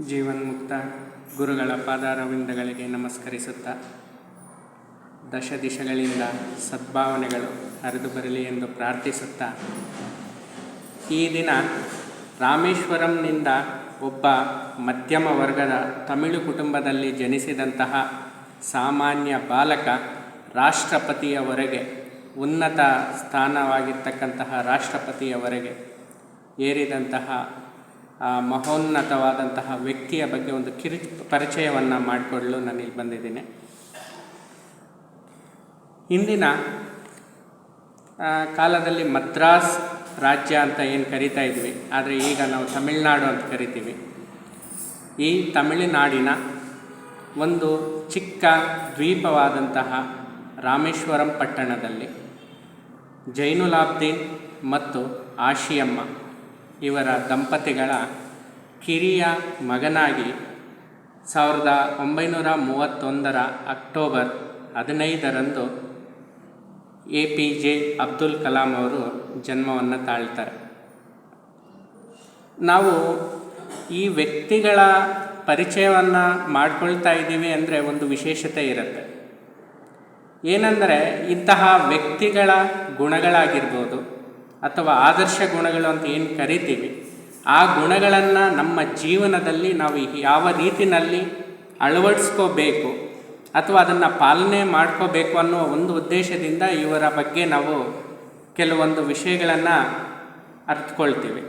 ಜೀವನ್ಮುಕ್ತ ಗುರುಗಳ ಪಾದಾರವಿಂದಗಳಿಗೆ ನಮಸ್ಕರಿಸುತ್ತಾ ದಶ ದಿಶಗಳಿಂದ ಸದ್ಭಾವನೆಗಳು ಹರಿದು ಬರಲಿ ಎಂದು ಪ್ರಾರ್ಥಿಸುತ್ತಾ ಈ ದಿನ ರಾಮೇಶ್ವರಂನಿಂದ ಒಬ್ಬ ಮಧ್ಯಮ ವರ್ಗದ ತಮಿಳು ಕುಟುಂಬದಲ್ಲಿ ಜನಿಸಿದಂತಹ ಸಾಮಾನ್ಯ ಬಾಲಕ ರಾಷ್ಟ್ರಪತಿಯವರೆಗೆ ಉನ್ನತ ಸ್ಥಾನವಾಗಿರ್ತಕ್ಕಂತಹ ರಾಷ್ಟ್ರಪತಿಯವರೆಗೆ ಏರಿದಂತಹ ಮಹೋನ್ನತವಾದಂತಹ ವ್ಯಕ್ತಿಯ ಬಗ್ಗೆ ಒಂದು ಕಿರು ಪರಿಚಯವನ್ನು ಮಾಡಿಕೊಳ್ಳಲು ನಾನು ಇಲ್ಲಿ ಬಂದಿದ್ದೀನಿ. ಹಿಂದಿನ ಕಾಲದಲ್ಲಿ ಮದ್ರಾಸ್ ರಾಜ್ಯ ಅಂತ ಏನು ಕರಿತಾ ಇದ್ವಿ, ಆದರೆ ಈಗ ನಾವು ತಮಿಳುನಾಡು ಅಂತ ಕರಿತೀವಿ. ಈ ತಮಿಳುನಾಡಿನ ಒಂದು ಚಿಕ್ಕ ದ್ವೀಪವಾದಂತಹ ರಾಮೇಶ್ವರಂ ಪಟ್ಟಣದಲ್ಲಿ ಜೈನುಲಾಬ್ದೀನ್ ಮತ್ತು ಆಶಿಯಮ್ಮ ಇವರ ದಂಪತಿಗಳ ಕಿರಿಯ ಮಗನಾಗಿ ಸಾವಿರದ ಒಂಬೈನೂರ ಮೂವತ್ತೊಂದರ ಅಕ್ಟೋಬರ್ ಹದಿನೈದರಂದು A P J Abdul Kalam ಅವರು ಜನ್ಮವನ್ನು ತಾಳ್ತಾರೆ ನಾವು ಈ ವ್ಯಕ್ತಿಗಳ ಪರಿಚಯವನ್ನು ಮಾಡ್ಕೊಳ್ತಾ ಇದ್ದೀವಿ ಅಂದರೆ ಒಂದು ವಿಶೇಷತೆ ಇರುತ್ತೆ. ಏನಂದರೆ ಇಂತಹ ವ್ಯಕ್ತಿಗಳ ಗುಣಗಳಾಗಿರ್ಬೋದು ಅಥವಾ ಆದರ್ಶ ಗುಣಗಳು ಅಂತ ಏನು ಕರಿತೀವಿ, ಆ ಗುಣಗಳನ್ನು ನಮ್ಮ ಜೀವನದಲ್ಲಿ ನಾವು ಯಾವ ರೀತಿನಲ್ಲಿ ಅಳವಡಿಸ್ಕೋಬೇಕು ಅಥವಾ ಅದನ್ನು ಪಾಲನೆ ಮಾಡ್ಕೋಬೇಕು ಅನ್ನೋ ಒಂದು ಉದ್ದೇಶದಿಂದ ಇವರ ಬಗ್ಗೆ ನಾವು ಕೆಲವೊಂದು ವಿಷಯಗಳನ್ನು ಅರ್ಥಕೊಳ್ತೀವಿ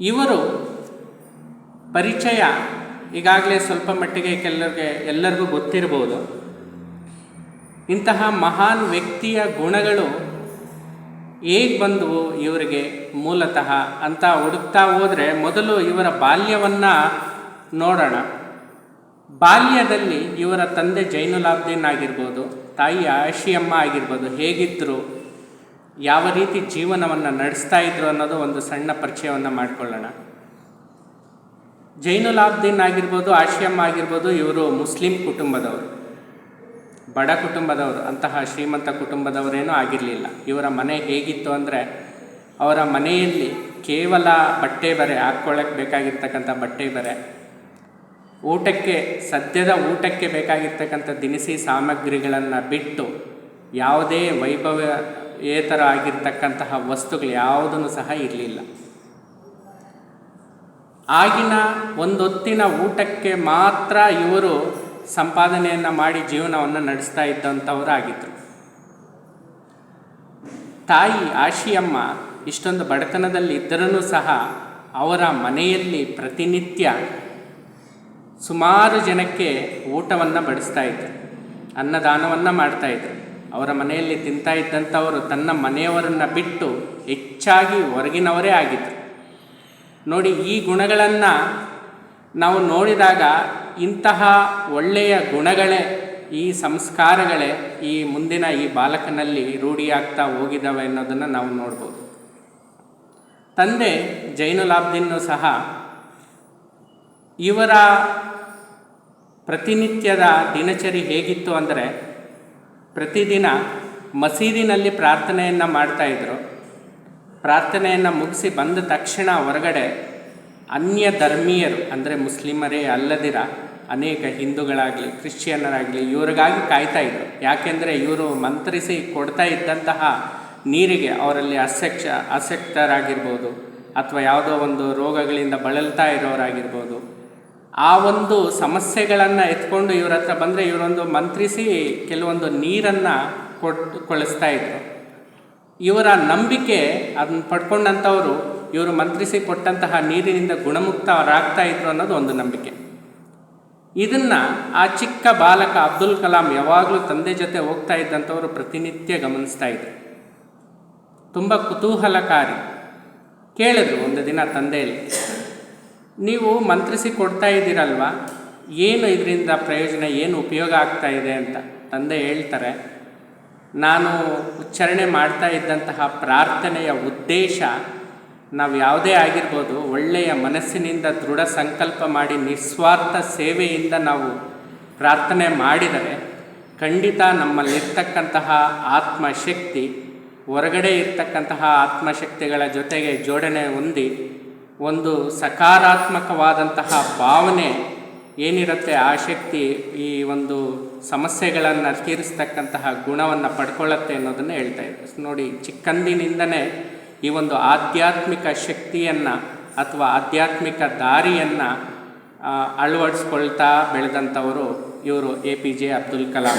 ಇವರು ಪರಿಚಯ ಈಗಾಗಲೇ ಸ್ವಲ್ಪ ಮಟ್ಟಿಗೆ ಕೆಲವರಿಗೆ ಎಲ್ಲರಿಗೂ ಗೊತ್ತಿರ್ಬೋದು. ಇಂತಹ ಮಹಾನ್ ವ್ಯಕ್ತಿಯ ಗುಣಗಳು ಹೇಗೆ ಬಂದವು ಇವರಿಗೆ ಮೂಲತಃ ಅಂತ ಹುಡುಕ್ತಾ ಹೋದರೆ ಮೊದಲು ಇವರ ಬಾಲ್ಯವನ್ನು ನೋಡೋಣ. ಬಾಲ್ಯದಲ್ಲಿ ಇವರ ತಂದೆ ಜೈನುಲಾಬ್ದೀನ್ ಆಗಿರ್ಬೋದು, ತಾಯಿ ಆಶಿಯಮ್ಮ ಆಗಿರ್ಬೋದು ಹೇಗಿದ್ದರು ಯಾವ ರೀತಿ ಜೀವನವನ್ನು ನಡೆಸ್ತಾ ಇದ್ರು ಅನ್ನೋದು ಒಂದು ಸಣ್ಣ ಪರಿಚಯವನ್ನು ಮಾಡಿಕೊಳ್ಳೋಣ. ಜೈನುಲಾಬ್ದೀನ್ ಆಗಿರ್ಬೋದು, ಆಶಿಯಮ್ಮ ಆಗಿರ್ಬೋದು ಇವರು ಮುಸ್ಲಿಂ ಕುಟುಂಬದವರು. ಬಡ ಕುಟುಂಬದವರು, ಅಂತಹ ಶ್ರೀಮಂತ ಕುಟುಂಬದವರೇನೂ ಆಗಿರಲಿಲ್ಲ. ಇವರ ಮನೆ ಹೇಗಿತ್ತು ಅಂದರೆ, ಅವರ ಮನೆಯಲ್ಲಿ ಕೇವಲ ಬಟ್ಟೆ ಬರೆ ಹಾಕ್ಕೊಳ್ಳೋಕ್ಕೆ ಬೇಕಾಗಿರ್ತಕ್ಕಂಥ ಬಟ್ಟೆ ಬರೆ, ಊಟಕ್ಕೆ, ಸದ್ಯದ ಊಟಕ್ಕೆ ಬೇಕಾಗಿರ್ತಕ್ಕಂಥ ದಿನಸಿ ಸಾಮಗ್ರಿಗಳನ್ನು ಬಿಟ್ಟು ಯಾವುದೇ ವೈಭವೇತರ ಆಗಿರ್ತಕ್ಕಂತಹ ವಸ್ತುಗಳು ಯಾವುದನ್ನು ಸಹ ಇರಲಿಲ್ಲ. ಆಗಿನ ಒಂದೊತ್ತಿನ ಊಟಕ್ಕೆ ಮಾತ್ರ ಇವರು ಸಂಪಾದನೆಯನ್ನು ಮಾಡಿ ಜೀವನವನ್ನು ನಡೆಸ್ತಾ ಇದ್ದಂಥವರಾಗಿದ್ದರು ತಾಯಿ ಆಶಿಯಮ್ಮ ಇಷ್ಟೊಂದು ಬಡತನದಲ್ಲಿ ಇದ್ದರೂ ಸಹ ಅವರ ಮನೆಯಲ್ಲಿ ಪ್ರತಿನಿತ್ಯ ಸುಮಾರು ಜನಕ್ಕೆ ಊಟವನ್ನು ಬಡಿಸ್ತಾ ಇದ್ದರು ಅನ್ನದಾನವನ್ನು ಇದ್ದರು ಅವರ ಮನೆಯಲ್ಲಿ ತಿಂತಾ ಇದ್ದಂಥವರು ತನ್ನ ಮನೆಯವರನ್ನು ಬಿಟ್ಟು ಹೆಚ್ಚಾಗಿ ಹೊರಗಿನವರೇ ಆಗಿದ್ದರು ನೋಡಿ ಈ ಗುಣಗಳನ್ನು ನಾವು ನೋಡಿದಾಗ ಇಂತಹ ಒಳ್ಳೆಯ ಗುಣಗಳೇ ಈ ಸಂಸ್ಕಾರಗಳೇ ಈ ಮುಂದಿನ ಈ ಬಾಲಕನಲ್ಲಿ ರೂಢಿಯಾಗ್ತಾ ಹೋಗಿದ್ದಾವೆ ಅನ್ನೋದನ್ನು ನಾವು ನೋಡ್ಬೋದು. ತಂದೆ ಜೈನುಲಾಬ್ದಿನ್ನು ಸಹ ಇವರ ಪ್ರತಿನಿತ್ಯದ ದಿನಚರಿ ಹೇಗಿತ್ತು ಅಂದರೆ ಪ್ರತಿದಿನ ಮಸೀದಿನಲ್ಲಿ ಪ್ರಾರ್ಥನೆಯನ್ನು ಮಾಡ್ತಾಯಿದ್ರು ಪ್ರಾರ್ಥನೆಯನ್ನು ಮುಗಿಸಿ ಬಂದ ತಕ್ಷಣ ಹೊರಗಡೆ ಅನ್ಯ ಧರ್ಮೀಯರು, ಅಂದರೆ ಮುಸ್ಲಿಮರೇ ಅಲ್ಲದಿರ ಅನೇಕ ಹಿಂದೂಗಳಾಗಲಿ, ಕ್ರಿಶ್ಚಿಯನ್ನರಾಗಲಿ, ಇವರಿಗಾಗಿ ಕಾಯ್ತಾ ಇದ್ದರು ಯಾಕೆಂದರೆ ಇವರು ಮಂತ್ರಿಸಿ ಕೊಡ್ತಾ ಇದ್ದಂತಹ ನೀರಿಗೆ ಅವರಲ್ಲಿ ಅಸಕ್ಷ, ಅಸಕ್ತರಾಗಿರ್ಬೋದು, ಅಥವಾ ಯಾವುದೋ ಒಂದು ರೋಗಗಳಿಂದ ಬಳಲ್ತಾ ಇರೋರಾಗಿರ್ಬೋದು. ಆ ಒಂದು ಸಮಸ್ಯೆಗಳನ್ನು ಎತ್ಕೊಂಡು ಇವ್ರ ಹತ್ರ ಬಂದರೆ ಇವರೊಂದು ಮಂತ್ರಿಸಿ ಕೆಲವೊಂದು ನೀರನ್ನು ಕೊಟ್ಟು ಕೊಳಿಸ್ತಾ ಇದ್ರು. ಇವರ ನಂಬಿಕೆ ಅದನ್ನು ಪಡ್ಕೊಂಡಂಥವರು ಇವರು ಮಂತ್ರಿಸಿ ಕೊಟ್ಟಂತಹ ನೀರಿನಿಂದ ಗುಣಮುಕ್ತರಾಗ್ತಾ ಇದ್ರು ಅನ್ನೋದು ಒಂದು ನಂಬಿಕೆ. ಇದನ್ನು ಆ ಚಿಕ್ಕ ಬಾಲಕ ಅಬ್ದುಲ್ ಕಲಾಂ ಯಾವಾಗಲೂ ತಂದೆ ಜೊತೆ ಹೋಗ್ತಾ ಇದ್ದಂಥವರು ಪ್ರತಿನಿತ್ಯ ಗಮನಿಸ್ತಾ ಇದ್ರು. ತುಂಬ ಕುತೂಹಲಕಾರಿ. ಕೇಳಿದ್ರು ಒಂದು ದಿನ ತಂದೆಯಲ್ಲಿ, ನೀವು ಮಂತ್ರಿಸಿ ಕೊಡ್ತಾ ಇದ್ದೀರಲ್ವಾ? ಏನು ಇದರಿಂದ ಪ್ರಯೋಜನ, ಏನು ಉಪಯೋಗ ಆಗ್ತಾ ಇದೆ? ಅಂತ ತಂದೆ ಹೇಳ್ತಾರೆ, ನಾನು ಉಚ್ಚಾರಣೆ ಮಾಡ್ತಾ ಇದ್ದಂತಹ ಪ್ರಾರ್ಥನೆಯ ಉದ್ದೇಶ ನಾವು ಯಾವುದೇ ಆಗಿರ್ಬೋದು ಒಳ್ಳೆಯ ಮನಸ್ಸಿನಿಂದ ದೃಢ ಸಂಕಲ್ಪ ಮಾಡಿ ನಿಸ್ವಾರ್ಥ ಸೇವೆಯಿಂದ ನಾವು ಪ್ರಾರ್ಥನೆ ಮಾಡಿದರೆ ಖಂಡಿತ ನಮ್ಮಲ್ಲಿರ್ತಕ್ಕಂತಹ ಆತ್ಮಶಕ್ತಿ, ಹೊರಗಡೆ ಇರ್ತಕ್ಕಂತಹ ಆತ್ಮಶಕ್ತಿಗಳ ಜೊತೆಗೆ ಜೋಡಣೆ ಹೊಂದಿ ಒಂದು ಸಕಾರಾತ್ಮಕವಾದಂತಹ ಭಾವನೆ ಏನಿರುತ್ತೆ ಆ ಶಕ್ತಿ ಈ ಒಂದು ಸಮಸ್ಯೆಗಳನ್ನು ತೀರಿಸ್ತಕ್ಕಂತಹ ಗುಣವನ್ನು ಪಡ್ಕೊಳ್ಳುತ್ತೆ ಅನ್ನೋದನ್ನು ಹೇಳ್ತಾ ನೋಡಿ ಚಿಕ್ಕಂದಿನಿಂದನೇ ಈ ಒಂದು ಆಧ್ಯಾತ್ಮಿಕ ಶಕ್ತಿಯನ್ನು ಅಥವಾ ಆಧ್ಯಾತ್ಮಿಕ ದಾರಿಯನ್ನು ಅಳವಡಿಸ್ಕೊಳ್ತಾ ಬೆಳೆದಂಥವರು ಇವರು A P J Abdul Kalam.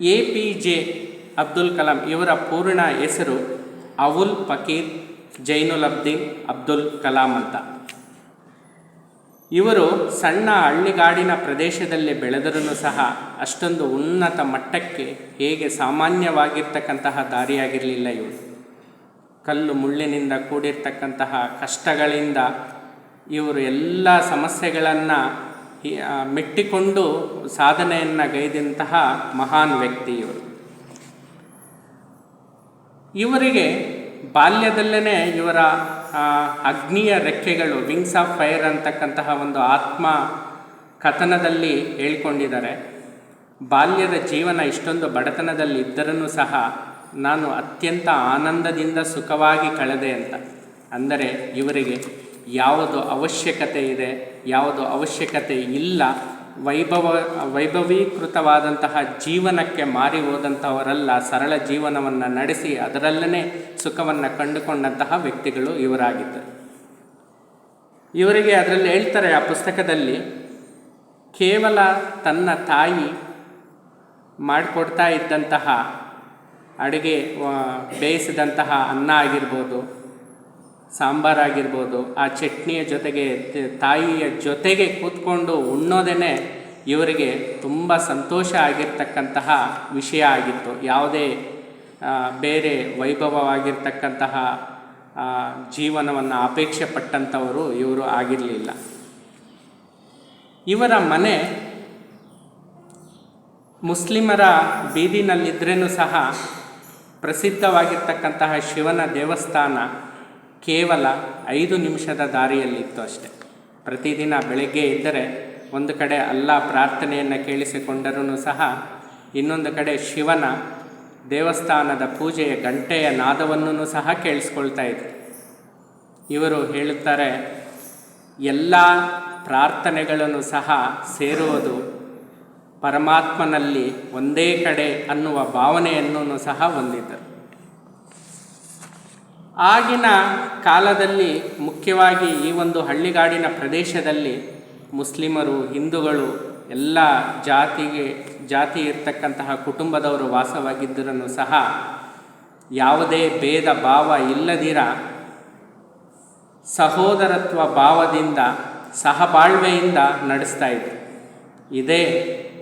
A P J Abdul Kalam ಇವರ ಪೂರ್ಣ ಹೆಸರು ಅವುಲ್ ಫಕೀರ್ ಜೈನುಲ್ ಅಬ್ದೀನ್ ಅಬ್ದುಲ್ ಕಲಾಂ ಅಂತ. ಇವರು ಸಣ್ಣ ಹಳ್ಳಿಗಾಡಿನ ಪ್ರದೇಶದಲ್ಲಿ ಬೆಳೆದರೂ ಸಹ ಅಷ್ಟೊಂದು ಉನ್ನತ ಮಟ್ಟಕ್ಕೆ ಹೇಗೆ ಸಾಮಾನ್ಯವಾಗಿರ್ತಕ್ಕಂತಹ ದಾರಿಯಾಗಿರಲಿಲ್ಲ ಇವರು. ಕಲ್ಲು ಮುಳ್ಳಿನಿಂದ ಕೂಡಿರ್ತಕ್ಕಂತಹ ಕಷ್ಟಗಳಿಂದ ಇವರು ಎಲ್ಲ ಸಮಸ್ಯೆಗಳನ್ನು ಮೆಟ್ಟಿಕೊಂಡು ಸಾಧನೆಯನ್ನು ಗೈದಂತಹ ಮಹಾನ್ ವ್ಯಕ್ತಿ ಇವರು. ಇವರಿಗೆ ಬಾಲ್ಯದಲ್ಲೇ ಇವರ ಅಗ್ನಿಯ ರೆಕ್ಕೆಗಳು ವಿಂಗ್ಸ್ ಆಫ್ ಫೈರ್ ಅಂತಕ್ಕಂತಹ ಒಂದು ಆತ್ಮ ಕಥನದಲ್ಲಿ ಹೇಳ್ಕೊಂಡಿದ್ದಾರೆ. ಬಾಲ್ಯದ ಜೀವನ ಇಷ್ಟೊಂದು ಬಡತನದಲ್ಲಿ ಇದ್ದರೂ ಸಹ ನಾನು ಅತ್ಯಂತ ಆನಂದದಿಂದ ಸುಖವಾಗಿ ಕಳೆದೆ ಅಂತ. ಅಂದರೆ ಇವರಿಗೆ ಯಾವುದು ಅವಶ್ಯಕತೆ ಇದೆ, ಯಾವುದು ಅವಶ್ಯಕತೆ ಇಲ್ಲ ವೈಭವ, ವೈಭವೀಕೃತವಾದಂತಹ ಜೀವನಕ್ಕೆ ಮಾರಿ ಹೋದಂಥವರೆಲ್ಲ ಸರಳ ಜೀವನವನ್ನು ನಡೆಸಿ ಅದರಲ್ಲೇ ಸುಖವನ್ನು ಕಂಡುಕೊಂಡಂತಹ ವ್ಯಕ್ತಿಗಳು ಇವರಾಗಿದ್ದರು ಇವರಿಗೆ ಅದರಲ್ಲಿ ಹೇಳ್ತಾರೆ ಆ ಪುಸ್ತಕದಲ್ಲಿ, ಕೇವಲ ತನ್ನ ತಾಯಿ ಮಾಡಿಕೊಡ್ತಾ ಇದ್ದಂತಹ ಅಡುಗೆ ಬೇಯಿಸಿದಂತಹ ಅನ್ನ ಆಗಿರ್ಬೋದು ಸಾಂಬಾರಾಗಿರ್ಬೋದು ಆ ಚಟ್ನಿಯ ಜೊತೆಗೆ ತಾಯಿಯ ಜೊತೆಗೆ ಕೂತ್ಕೊಂಡು ಉಣ್ಣೋದೇ ಇವರಿಗೆ ತುಂಬ ಸಂತೋಷ ಆಗಿರ್ತಕ್ಕಂತಹ ವಿಷಯ ಆಗಿತ್ತು. ಯಾವುದೇ ಬೇರೆ ವೈಭವವಾಗಿರ್ತಕ್ಕಂತಹ ಜೀವನವನ್ನು ಅಪೇಕ್ಷೆ ಪಟ್ಟಂಥವರು ಇವರು ಆಗಿರಲಿಲ್ಲ. ಇವರ ಮನೆ ಮುಸ್ಲಿಮರ ಬೀದಿನಲ್ಲಿದ್ರೂ ಸಹ ಪ್ರಸಿದ್ಧವಾಗಿರ್ತಕ್ಕಂತಹ ಶಿವನ ದೇವಸ್ಥಾನ. ಕೇವಲ ಐದು ನಿಮಿಷದ ದಾರಿಯಲ್ಲಿತ್ತು ಅಷ್ಟೆ. ಪ್ರತಿದಿನ ಬೆಳಗ್ಗೆ ಇದ್ದರೆ ಒಂದು ಕಡೆ ಅಲ್ಲ ಪ್ರಾರ್ಥನೆಯನ್ನು ಕೇಳಿಸಿಕೊಂಡರೂ ಸಹ, ಇನ್ನೊಂದು ಕಡೆ ಶಿವನ ದೇವಸ್ಥಾನದ ಪೂಜೆಯ ಗಂಟೆಯ ನಾದವನ್ನು ಸಹ ಕೇಳಿಸ್ಕೊಳ್ತಾ ಇದ್ರು ಇವರು ಹೇಳುತ್ತಾರೆ, ಎಲ್ಲ ಪ್ರಾರ್ಥನೆಗಳನ್ನು ಸಹ ಸೇರುವುದು ಪರಮಾತ್ಮನಲ್ಲಿ ಒಂದೇ ಕಡೆ ಅನ್ನುವ ಭಾವನೆಯನ್ನು ಸಹ ಹೊಂದಿದ್ದರು. ಆಗಿನ ಕಾಲದಲ್ಲಿ ಮುಖ್ಯವಾಗಿ ಈ ಒಂದು ಹಳ್ಳಿಗಾಡಿನ ಪ್ರದೇಶದಲ್ಲಿ ಮುಸ್ಲಿಮರು, ಹಿಂದೂಗಳು ಎಲ್ಲ ಜಾತಿಗೆ, ಜಾತಿ ಇರ್ತಕ್ಕಂತಹ ಕುಟುಂಬದವರು ವಾಸವಾಗಿದ್ದರೂ ಸಹ ಯಾವುದೇ ಭೇದ ಭಾವ ಇಲ್ಲದಿರ ಸಹೋದರತ್ವ ಭಾವದಿಂದ ಸಹಬಾಳ್ವೆಯಿಂದ ನಡೆಸ್ತಾ ಇದ್ರು. ಇದೇ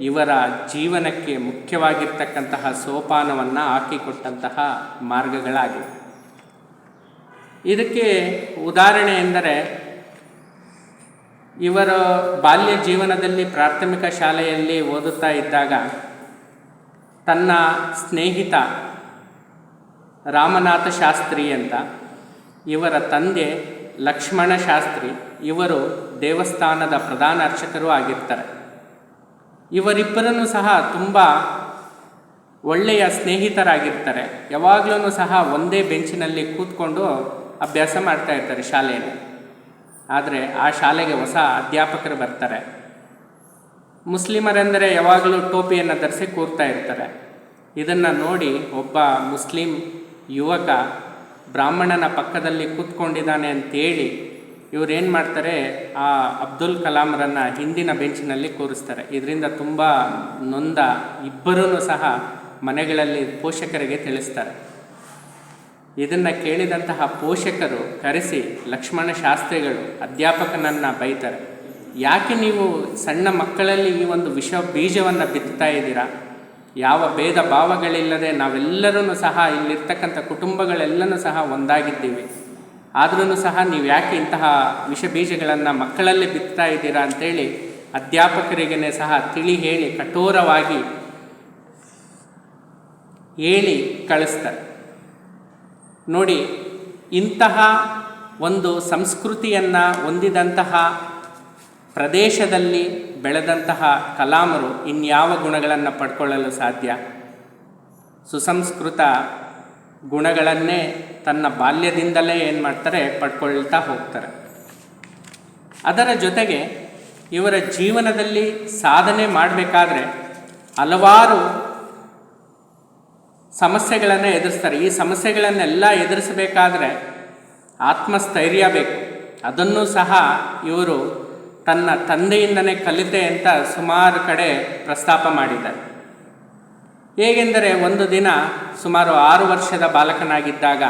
ಇವರ ಜೀವನಕ್ಕೆ ಮುಖ್ಯವಾಗಿರ್ತಕ್ಕಂತಹ ಸೋಪಾನವನ್ನು ಹಾಕಿಕೊಟ್ಟಂತಹ ಮಾರ್ಗಗಳಾಗಿವೆ. ಇದಕ್ಕೆ ಉದಾಹರಣೆ ಎಂದರೆ ಇವರ ಬಾಲ್ಯ ಜೀವನದಲ್ಲಿ ಪ್ರಾಥಮಿಕ ಶಾಲೆಯಲ್ಲಿ ಓದುತ್ತಾ ಇದ್ದಾಗ ತನ್ನ ಸ್ನೇಹಿತ ರಾಮನಾಥ ಶಾಸ್ತ್ರಿ ಅಂತ, ಇವರ ತಂದೆ ಲಕ್ಷ್ಮಣ ಶಾಸ್ತ್ರಿ, ಇವರು ದೇವಸ್ಥಾನದ ಪ್ರಧಾನ ಅರ್ಚಕರು ಆಗಿರ್ತಾರೆ. ಇವರಿಬ್ಬರನ್ನು ಸಹ ತುಂಬ ಒಳ್ಳೆಯ ಸ್ನೇಹಿತರಾಗಿರ್ತಾರೆ. ಯಾವಾಗಲೂ ಸಹ ಒಂದೇ ಬೆಂಚಿನಲ್ಲಿ ಕೂತ್ಕೊಂಡು ಅಭ್ಯಾಸ ಮಾಡ್ತಾ ಇರ್ತಾರೆ ಶಾಲೆಯಲ್ಲಿ. ಆದರೆ ಆ ಶಾಲೆಗೆ ಹೊಸ ಅಧ್ಯಾಪಕರು ಬರ್ತಾರೆ. ಮುಸ್ಲಿಮರೆಂದರೆ ಯಾವಾಗಲೂ ಟೋಪಿಯನ್ನು ಧರಿಸಿ ಕೂರ್ತಾ ಇರ್ತಾರೆ. ಇದನ್ನು ನೋಡಿ ಒಬ್ಬ ಮುಸ್ಲಿಂ ಯುವಕ ಬ್ರಾಹ್ಮಣನ ಪಕ್ಕದಲ್ಲಿ ಕೂತ್ಕೊಂಡಿದ್ದಾನೆ ಅಂತೇಳಿ ಇವರೇನು ಮಾಡ್ತಾರೆ? ಆ ಅಬ್ದುಲ್ ಕಲಾಂರನ್ನು ಹಿಂದಿನ ಬೆಂಚಿನಲ್ಲಿ ಕೂರಿಸ್ತಾರೆ. ಇದರಿಂದ ತುಂಬ ನೊಂದ ಇಬ್ಬರೂ ಸಹ ಮನೆಗಳಲ್ಲಿ ಪೋಷಕರಿಗೆ ತಿಳಿಸ್ತಾರೆ. ಇದನ್ನು ಕೇಳಿದಂತಹ ಪೋಷಕರು ಕರೆಸಿ ಲಕ್ಷ್ಮಣ ಶಾಸ್ತ್ರಿಗಳು, ಅಧ್ಯಾಪಕನನ್ನು ಬೈತಾರೆ. ಯಾಕೆ ನೀವು ಸಣ್ಣ ಮಕ್ಕಳಲ್ಲಿ ಈ ಒಂದು ವಿಷ ಬೀಜವನ್ನು ಬಿತ್ತುತ್ತಾ ಇದ್ದೀರಾ? ಯಾವ ಭೇದ ಭಾವಗಳಿಲ್ಲದೆ ನಾವೆಲ್ಲರೂ ಸಹ ಇಲ್ಲಿರ್ತಕ್ಕಂಥ ಕುಟುಂಬಗಳೆಲ್ಲನೂ ಸಹ ಒಂದಾಗಿದ್ದೀವಿ. ಆದ್ರೂ ಸಹ ನೀವು ಯಾಕೆ ಇಂತಹ ವಿಷ ಬೀಜಗಳನ್ನು ಮಕ್ಕಳಲ್ಲಿ ಬಿತ್ತಾ ಇದ್ದೀರಾ ಅಂತೇಳಿ ಅಧ್ಯಾಪಕರಿಗೇ ಸಹ ತಿಳಿ ಹೇಳಿ ಕಠೋರವಾಗಿ ಹೇಳಿ ಕಳಿಸ್ತಾರೆ. ನೋಡಿ, ಇಂತಹ ಒಂದು ಸಂಸ್ಕೃತಿಯನ್ನು ಹೊಂದಿದಂತಹ ಪ್ರದೇಶದಲ್ಲಿ ಬೆಳೆದಂತಹ ಕಲಾಮರು ಇನ್ಯಾವ ಗುಣಗಳನ್ನು ಪಡ್ಕೊಳ್ಳಲು ಸಾಧ್ಯ? ಸುಸಂಸ್ಕೃತ ಗುಣಗಳನ್ನೇ ತನ್ನ ಬಾಲ್ಯದಿಂದಲೇ ಏನು ಮಾಡ್ತಾರೆ, ಪಡ್ಕೊಳ್ತಾ ಹೋಗ್ತಾರೆ. ಅದರ ಜೊತೆಗೆ ಇವರ ಜೀವನದಲ್ಲಿ ಸಾಧನೆ ಮಾಡಬೇಕಾದ್ರೆ ಹಲವಾರು ಸಮಸ್ಯೆಗಳನ್ನು ಎದುರಿಸ್ತಾರೆ. ಈ ಸಮಸ್ಯೆಗಳನ್ನೆಲ್ಲ ಎದುರಿಸಬೇಕಾದ್ರೆ ಆತ್ಮಸ್ಥೈರ್ಯ ಬೇಕು. ಅದನ್ನು ಸಹ ಇವರು ತನ್ನ ತಂದೆಯಿಂದನೇ ಕಲಿತೆ ಅಂತ ಸುಮಾರು ಕಡೆ ಪ್ರಸ್ತಾಪ ಮಾಡಿದ್ದಾರೆ. ಹೇಗೆಂದರೆ ಒಂದು ದಿನ ಸುಮಾರು ಆರು ವರ್ಷದ ಬಾಲಕನಾಗಿದ್ದಾಗ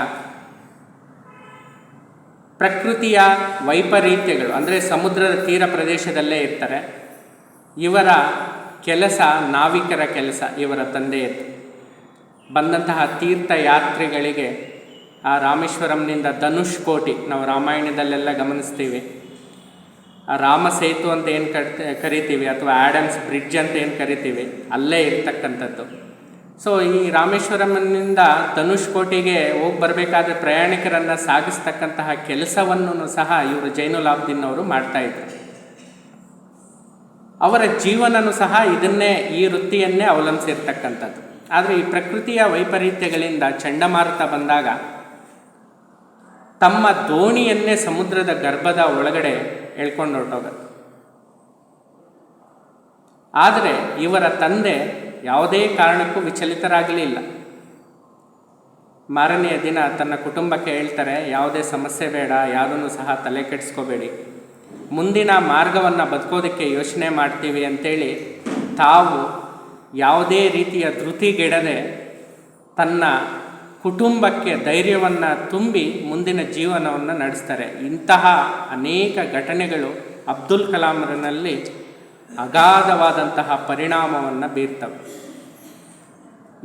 ಪ್ರಕೃತಿಯ ವೈಪರೀತ್ಯಗಳು, ಅಂದರೆ ಸಮುದ್ರದ ತೀರ ಪ್ರದೇಶದಲ್ಲೇ ಇರ್ತಾರೆ. ಇವರ ಕೆಲಸ ನಾವಿಕರ ಕೆಲಸ, ಇವರ ತಂದೆಯದ್ದು. ಬಂದಂತಹ ತೀರ್ಥಯಾತ್ರೆಗಳಿಗೆ ಆ ರಾಮೇಶ್ವರಂನಿಂದ ಧನುಷ್ ಕೋಟಿ ನಾವು ರಾಮಾಯಣದಲ್ಲೆಲ್ಲ ಗಮನಿಸ್ತೀವಿ. ಆ ರಾಮ ಸೇತು ಅಂತ ಏನು ಕರಿತೀವಿ ಅಥವಾ ಆ್ಯಡಮ್ಸ್ ಬ್ರಿಡ್ಜ್ ಅಂತ ಏನು ಕರಿತೀವಿ, ಅಲ್ಲೇ ಇರ್ತಕ್ಕಂಥದ್ದು. ಸೊ ಈ ರಾಮೇಶ್ವರಂನಿಂದ ಧನುಷ್ ಕೋಟಿಗೆ ಹೋಗಿ ಬರಬೇಕಾದ ಪ್ರಯಾಣಿಕರನ್ನು ಸಾಗಿಸ್ತಕ್ಕಂತಹ ಕೆಲಸವನ್ನು ಸಹ ಇವರು ಜೈನುಲಾಬ್ದಿನ್ ಅವರು ಮಾಡ್ತಾಯಿದ್ರು ಅವರ ಜೀವನನೂ ಸಹ ಇದನ್ನೇ, ಈ ವೃತ್ತಿಯನ್ನೇ ಅವಲಂಬಿಸಿರ್ತಕ್ಕಂಥದ್ದು ಆದರೆ ಈ ಪ್ರಕೃತಿಯ ವೈಪರೀತ್ಯಗಳಿಂದ ಚಂಡಮಾರುತ ಬಂದಾಗ ತಮ್ಮ ದೋಣಿಯನ್ನೇ ಸಮುದ್ರದ ಗರ್ಭದ ಒಳಗಡೆ ಎಳ್ಕೊಂಡು ಹೊರಟೋಗುತ್ತೆ. ಆದರೆ ಇವರ ತಂದೆ ಯಾವುದೇ ಕಾರಣಕ್ಕೂ ವಿಚಲಿತರಾಗಲಿಲ್ಲ. ಮಾರನೆಯ ದಿನ ತನ್ನ ಕುಟುಂಬಕ್ಕೆ ಹೇಳ್ತಾರೆ, ಯಾವುದೇ ಸಮಸ್ಯೆ ಬೇಡ ಯಾವುದನ್ನು ಸಹ ತಲೆ ಕೆಡಿಸ್ಕೋಬೇಡಿ. ಮುಂದಿನ ಮಾರ್ಗವನ್ನು ಬದುಕೋದಕ್ಕೆ ಯೋಚನೆ ಮಾಡ್ತೀವಿ ಅಂತೇಳಿ ತಾವು ಯಾವುದೇ ರೀತಿಯ ಧೃತಿಗೆಡದೆ ತನ್ನ ಕುಟುಂಬಕ್ಕೆ ಧೈರ್ಯವನ್ನು ತುಂಬಿ ಮುಂದಿನ ಜೀವನವನ್ನು ನಡೆಸ್ತಾರೆ. ಇಂತಹ ಅನೇಕ ಘಟನೆಗಳು ಅಬ್ದುಲ್ ಕಲಾಂರನಲ್ಲಿ ಅಗಾಧವಾದಂತಹ ಪರಿಣಾಮವನ್ನು ಬೀರ್ತವೆ.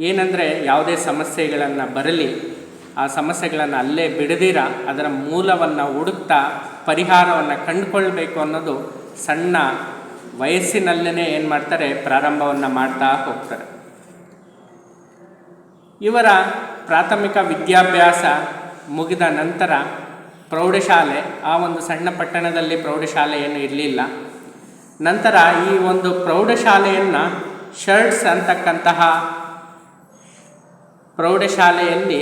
ಏನಂದರೆ ಯಾವುದೇ ಸಮಸ್ಯೆಗಳನ್ನು ಬರಲಿ, ಆ ಸಮಸ್ಯೆಗಳನ್ನು ಅಲ್ಲೇ ಬಿಡದಿರ, ಅದರ ಮೂಲವನ್ನು ಹುಡುಕ್ತಾ ಪರಿಹಾರವನ್ನು ಕಂಡುಕೊಳ್ಬೇಕು ಅನ್ನೋದು ಸಣ್ಣ ವಯಸ್ಸಿನಲ್ಲೇ ಏನು ಮಾಡ್ತಾರೆ? ಪ್ರಾರಂಭವನ್ನು ಮಾಡ್ತಾ ಹೋಗ್ತಾರೆ. ಇವರ ಪ್ರಾಥಮಿಕ ವಿದ್ಯಾಭ್ಯಾಸ ಮುಗಿದ ನಂತರ ಪ್ರೌಢಶಾಲೆ, ಆ ಒಂದು ಸಣ್ಣ ಪಟ್ಟಣದಲ್ಲಿ ಪ್ರೌಢಶಾಲೆ ಏನು ಇರಲಿಲ್ಲ. ನಂತರ ಈ ಒಂದು ಪ್ರೌಢಶಾಲೆಯನ್ನು ಶರ್ಟ್ಸ್ ಅಂತಕ್ಕಂತಹ ಪ್ರೌಢಶಾಲೆಯಲ್ಲಿ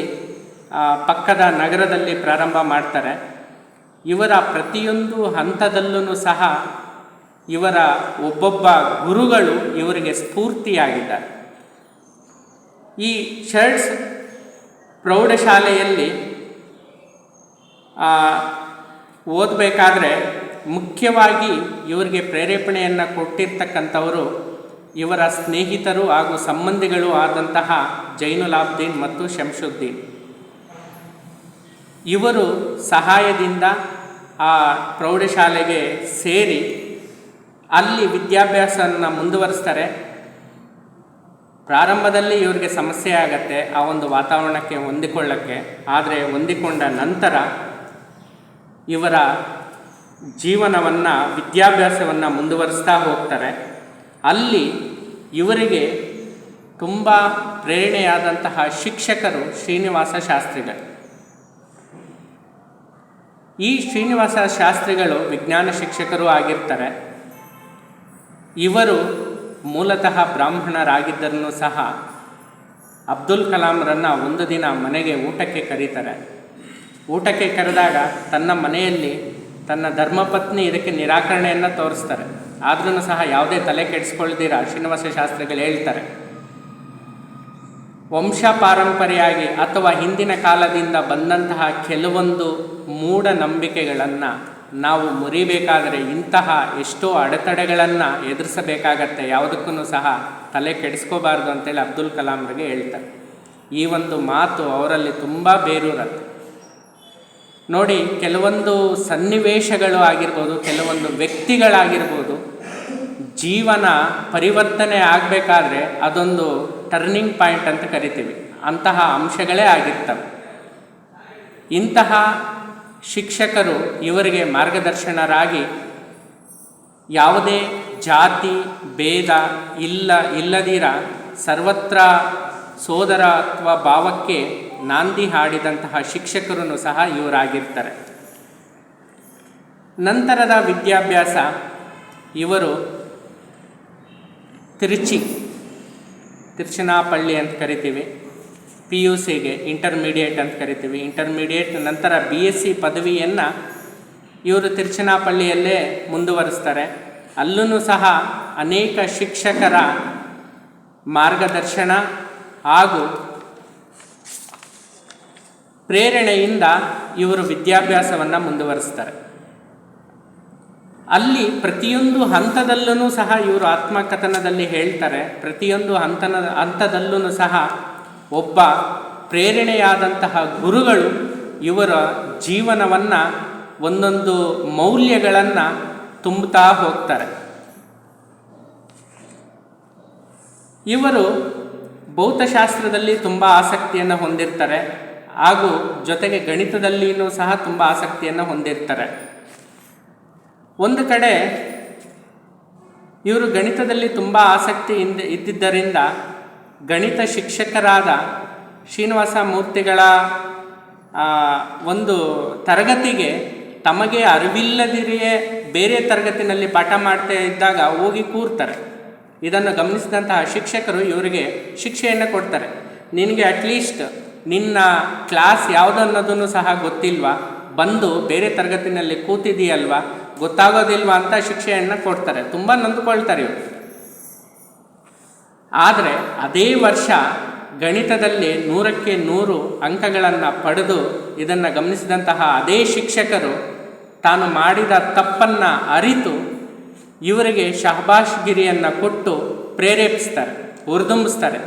ಪಕ್ಕದ ನಗರದಲ್ಲಿ ಪ್ರಾರಂಭ ಮಾಡ್ತಾರೆ. ಇವರ ಪ್ರತಿಯೊಂದು ಹಂತದಲ್ಲೂ ಸಹ ಇವರ ಒಬ್ಬೊಬ್ಬ ಗುರುಗಳು ಇವರಿಗೆ ಸ್ಫೂರ್ತಿಯಾಗಿದ್ದಾರೆ. ಈ ಶರ್ಟ್ಸ್ ಪ್ರೌಢಶಾಲೆಯಲ್ಲಿ ಓದಬೇಕಾದ್ರೆ ಮುಖ್ಯವಾಗಿ ಇವರಿಗೆ ಪ್ರೇರೇಪಣೆಯನ್ನು ಕೊಟ್ಟಿರ್ತಕ್ಕಂಥವರು ಇವರ ಸ್ನೇಹಿತರು ಹಾಗೂ ಸಂಬಂಧಿಗಳು ಆದಂತಹ ಜೈನುಲಾಬ್ದೀನ್ ಮತ್ತು ಶಂಶುದ್ದೀನ್. ಇವರು ಸಹಾಯದಿಂದ ಆ ಪ್ರೌಢಶಾಲೆಗೆ ಸೇರಿ ಅಲ್ಲಿ ವಿದ್ಯಾಭ್ಯಾಸವನ್ನು ಮುಂದುವರಿಸ್ತಾರೆ. ಪ್ರಾರಂಭದಲ್ಲಿ ಇವರಿಗೆ ಸಮಸ್ಯೆ ಆಗತ್ತೆ, ಆ ಒಂದು ವಾತಾವರಣಕ್ಕೆ ಹೊಂದಿಕೊಳ್ಳಕ್ಕೆ. ಆದರೆ ಹೊಂದಿಕೊಂಡ ನಂತರ ಇವರ ಜೀವನವನ್ನು, ವಿದ್ಯಾಭ್ಯಾಸವನ್ನು ಮುಂದುವರಿಸ್ತಾ ಹೋಗ್ತಾರೆ. ಅಲ್ಲಿ ಇವರಿಗೆ ತುಂಬ ಪ್ರೇರಣೆಯಾದಂತಹ ಶಿಕ್ಷಕರು ಶ್ರೀನಿವಾಸ ಶಾಸ್ತ್ರಿಗಳು. ಈ ಶ್ರೀನಿವಾಸ ಶಾಸ್ತ್ರಿಗಳು ವಿಜ್ಞಾನ ಶಿಕ್ಷಕರು ಆಗಿರ್ತಾರೆ. ಇವರು ಮೂಲತಃ ಬ್ರಾಹ್ಮಣರಾಗಿದ್ದರೂ ಸಹ ಅಬ್ದುಲ್ ಕಲಾಂರನ್ನು ಒಂದು ದಿನ ಮನೆಗೆ ಊಟಕ್ಕೆ ಕರೀತಾರೆ. ಊಟಕ್ಕೆ ಕರೆದಾಗ ತನ್ನ ಮನೆಯಲ್ಲಿ ತನ್ನ ಧರ್ಮಪತ್ನಿ ಇದಕ್ಕೆ ನಿರಾಕರಣೆಯನ್ನು ತೋರಿಸ್ತಾರೆ. ಆದ್ರೂ ಸಹ ಯಾವುದೇ ತಲೆ ಕೆಡಿಸ್ಕೊಳ್ದಿರ, ಶ್ರೀನಿವಾಸ ಶಾಸ್ತ್ರಿಗಳು ಹೇಳ್ತಾರೆ. ವಂಶ ಪಾರಂಪರೆಯಾಗಿ ಅಥವಾ ಹಿಂದಿನ ಕಾಲದಿಂದ ಬಂದಂತಹ ಕೆಲವೊಂದು ಮೂಢನಂಬಿಕೆಗಳನ್ನು ನಾವು ಮುರಿಬೇಕಾದರೆ ಇಂತಹ ಎಷ್ಟೋ ಅಡೆತಡೆಗಳನ್ನು ಎದುರಿಸಬೇಕಾಗತ್ತೆ. ಯಾವುದಕ್ಕೂ ಸಹ ತಲೆ ಕೆಡಿಸ್ಕೋಬಾರ್ದು ಅಂತೇಳಿ ಅಬ್ದುಲ್ ಕಲಾಂರಿಗೆ ಹೇಳ್ತಾರೆ. ಈ ಒಂದು ಮಾತು ಅವರಲ್ಲಿ ತುಂಬ ಬೇರೂರತ್ತೆ. ನೋಡಿ, ಕೆಲವೊಂದು ಸನ್ನಿವೇಶಗಳು ಆಗಿರ್ಬೋದು, ಕೆಲವೊಂದು ವ್ಯಕ್ತಿಗಳಾಗಿರ್ಬೋದು, ಜೀವನ ಪರಿವರ್ತನೆ ಆಗಬೇಕಾದ್ರೆ ಅದೊಂದು ಟರ್ನಿಂಗ್ ಪಾಯಿಂಟ್ ಅಂತ ಕರಿತೀವಿ. ಅಂತಹ ಅಂಶಗಳೇ ಆಗಿರ್ತವೆ. ಇಂತಹ ಶಿಕ್ಷಕರು ಇವರಿಗೆ ಮಾರ್ಗದರ್ಶನರಾಗಿ ಯಾವುದೇ ಜಾತಿ, ಭೇದ, ಇಲ್ಲ, ಇಲ್ಲದಿರ ಸರ್ವತ್ರ ಸೋದರತ್ವ ಭಾವಕ್ಕೆ ನಾಂದಿ ಹಾಡಿದಂತಹ ಶಿಕ್ಷಕರನ್ನು ಸಹ ಇವರಾಗಿರ್ತಾರೆ. ನಂತರದ ವಿದ್ಯಾಭ್ಯಾಸ ಇವರು ತಿರುಚಿ, ತಿರುಚನಾಪಳ್ಳಿ ಅಂತ ಕರಿತೀವಿ. ಪಿ ಯು ಸಿಗೆ ಇಂಟರ್ಮೀಡಿಯೇಟ್ ಅಂತ ಕರಿತೀವಿ. ಇಂಟರ್ಮೀಡಿಯೇಟ್ ನಂತರ ಬಿ ಎಸ್ ಸಿ ಪದವಿಯನ್ನು ಇವರು ತಿರುಚನಾಪಳ್ಳಿಯಲ್ಲೇ ಮುಂದುವರಿಸ್ತಾರೆ. ಅಲ್ಲೂ ಸಹ ಅನೇಕ ಶಿಕ್ಷಕರ ಮಾರ್ಗದರ್ಶನ ಹಾಗೂ ಪ್ರೇರಣೆಯಿಂದ ಇವರು ವಿದ್ಯಾಭ್ಯಾಸವನ್ನು ಮುಂದುವರಿಸ್ತಾರೆ. ಅಲ್ಲಿ ಪ್ರತಿಯೊಂದು ಹಂತದಲ್ಲೂ ಸಹ ಇವರು ಆತ್ಮಕಥನದಲ್ಲಿ ಹೇಳ್ತಾರೆ. ಪ್ರತಿಯೊಂದು ಹಂತನ ಹಂತದಲ್ಲೂ ಸಹ ಒಬ್ಬ ಪ್ರೇರಣೆಯಾದಂತಹ ಗುರುಗಳು ಇವರ ಜೀವನವನ್ನು ಒಂದೊಂದು ಮೌಲ್ಯಗಳನ್ನು ತುಂಬುತ್ತಾ ಹೋಗ್ತಾರೆ. ಇವರು ಭೌತಶಾಸ್ತ್ರದಲ್ಲಿ ತುಂಬ ಆಸಕ್ತಿಯನ್ನು ಹೊಂದಿರ್ತಾರೆ ಹಾಗೂ ಜೊತೆಗೆ ಗಣಿತದಲ್ಲಿಯೂ ಸಹ ತುಂಬ ಆಸಕ್ತಿಯನ್ನು ಹೊಂದಿರ್ತಾರೆ. ಒಂದು ಕಡೆ ಇವರು ಗಣಿತದಲ್ಲಿ ತುಂಬ ಆಸಕ್ತಿ ಇಂದ ಇದ್ದಿದ್ದರಿಂದ ಗಣಿತ ಶಿಕ್ಷಕರಾದ ಶ್ರೀನಿವಾಸ ಮೂರ್ತಿಗಳ ಒಂದು ತರಗತಿಗೆ ತಮಗೆ ಅರಿವಿಲ್ಲದಿರೆಯೇ ಬೇರೆ ತರಗತಿನಲ್ಲಿ ಪಾಠ ಮಾಡ್ತಾ ಇದ್ದಾಗ ಹೋಗಿ ಕೂರ್ತಾರೆ. ಇದನ್ನು ಗಮನಿಸಿದಂತಹ ಶಿಕ್ಷಕರು ಇವರಿಗೆ ಶಿಕ್ಷೆಯನ್ನು ಕೊಡ್ತಾರೆ. ನಿನಗೆ ಅಟ್ಲೀಸ್ಟ್ ನಿನ್ನ ಕ್ಲಾಸ್ ಯಾವುದು ಅನ್ನೋದನ್ನು ಸಹ ಗೊತ್ತಿಲ್ವಾ? ಬಂದು ಬೇರೆ ತರಗತಿನಲ್ಲಿ ಕೂತಿದೆಯಲ್ವಾ? ಗೊತ್ತಾಗೋದಿಲ್ವಾ ಅಂತ ಶಿಕ್ಷೆಯನ್ನು ಕೊಡ್ತಾರೆ. ತುಂಬ ನೊಂದುಕೊಳ್ತಾರೆ ಇವರು. ಆದರೆ ಅದೇ ವರ್ಷ ಗಣಿತದಲ್ಲಿ ನೂರಕ್ಕೆ ನೂರು ಅಂಕಗಳನ್ನು ಪಡೆದು ಇದನ್ನು ಗಮನಿಸಿದಂತಹ ಅದೇ ಶಿಕ್ಷಕರು ತಾನು ಮಾಡಿದ ತಪ್ಪನ್ನು ಅರಿತು ಇವರಿಗೆ ಶಹಬಾಷ್ಗಿರಿಯನ್ನು ಕೊಟ್ಟು ಪ್ರೇರೇಪಿಸ್ತಾರೆ, ಹುರಿದುಂಬಿಸ್ತಾರೆ.